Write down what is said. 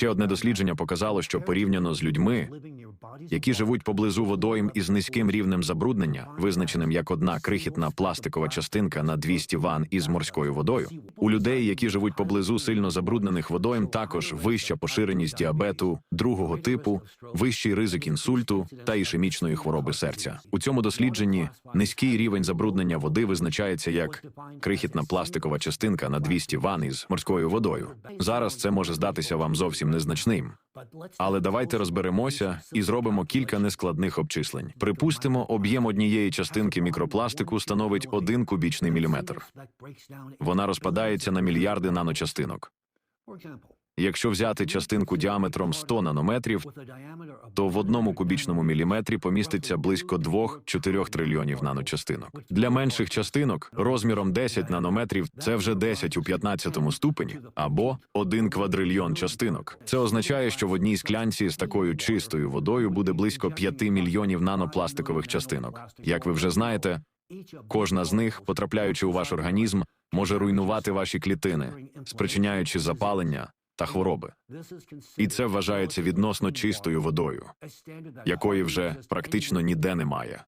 Ще одне дослідження показало, що порівняно з людьми, які живуть поблизу водойм із низьким рівнем забруднення, визначеним як одна крихітна пластикова частинка на 200 ван із морською водою, у людей, які живуть поблизу сильно забруднених водойм, також вища поширеність діабету другого типу, вищий ризик інсульту та ішемічної хвороби серця. У цьому дослідженні низький рівень забруднення води визначається як крихітна пластикова частинка на 200 ван із морською водою. Зараз це може здатися вам зовсім незначним. Але давайте розберемося і зробимо кілька нескладних обчислень. Припустимо, об'єм однієї частинки мікропластику становить 1 кубічний міліметр. Вона розпадається на мільярди наночастинок. Якщо взяти частинку діаметром 100 нанометрів, то в одному кубічному міліметрі поміститься близько 2-4 трильйонів наночастинок. Для менших частинок розміром 10 нанометрів це вже 10 у 15 ступені або 1 квадрильйон частинок. Це означає, що в одній склянці з такою чистою водою буде близько 5 мільйонів нанопластикових частинок. Як ви вже знаєте, кожна з них, потрапляючи у ваш організм, може руйнувати ваші клітини, спричиняючи запалення та хвороби. І це вважається відносно чистою водою, якої вже практично ніде немає.